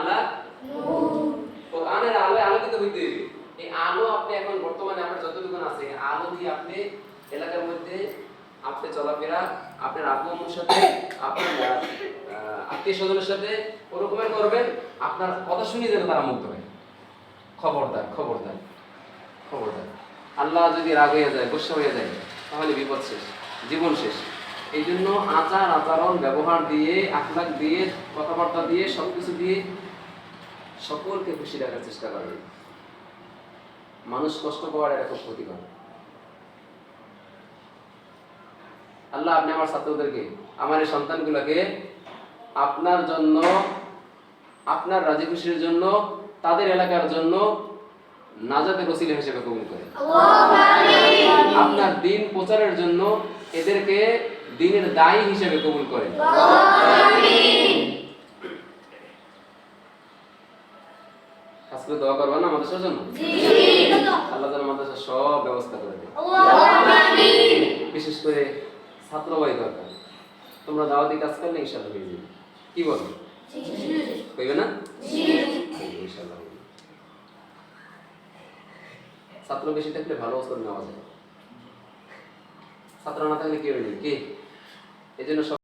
আলা কোরআনের আলোয় আলোকিত হইতে এই আলো আপনি এখন বর্তমানে যতটুকু আছে আলো দিয়ে আপনি এলাকার মধ্যে আপনি চলাফেরা, আপনার সাথে, আপনার আত্মীয় স্বজনের সাথে ওরকমের করবেন, আপনার কথা শুনে যেন তারা মুগ্ধ হয়। খবরদার খবরদার খবরদার। আল্লাহ যদি রাগ হয়ে যায় গোসা হয়ে যায়, তাহলে বিপদ শেষ, জীবন শেষ। এই জন্য আচার আচরণ ব্যবহার দিয়ে আখলাক দিয়ে কথাবার্তা দিয়ে সবকিছু দিয়ে সকলকে খুশি রাখার চেষ্টা করবে মানুষ কষ্ট পাওয়ার এটা খুব ক্ষতিকর আল্লাহ আপনি আমার ছাত্রদেরকে আমার এই সন্তানগুলোকে আপনার জন্য আপনার রাজি খুশির জন্য তাদের এলাকার জন্য নাজাতের ওসিলা হিসেবে কবুল করেন। আপনার দিন প্রচারের জন্য এদেরকে দিনের দায়ী হিসেবে কবুল করেন। আজকে দোয়া করবেন না মাদ্রাসার জন্য? আল্লাহ যেন সব ব্যবস্থা করে দেয়। বিশেষ করে ছাত্রবাহী দরকার। তোমরা দাওয়াতি কাজ করলে ইনশাল্লাহ হয়ে যাবে। কি বলো হইবে না? ইনশাল্লাহ ছাত্র বেশি থাকলে ভালো অবস্থা নেওয়া যায়। ছাত্র না থাকলে কি হইবে? কি? এই জন্য সব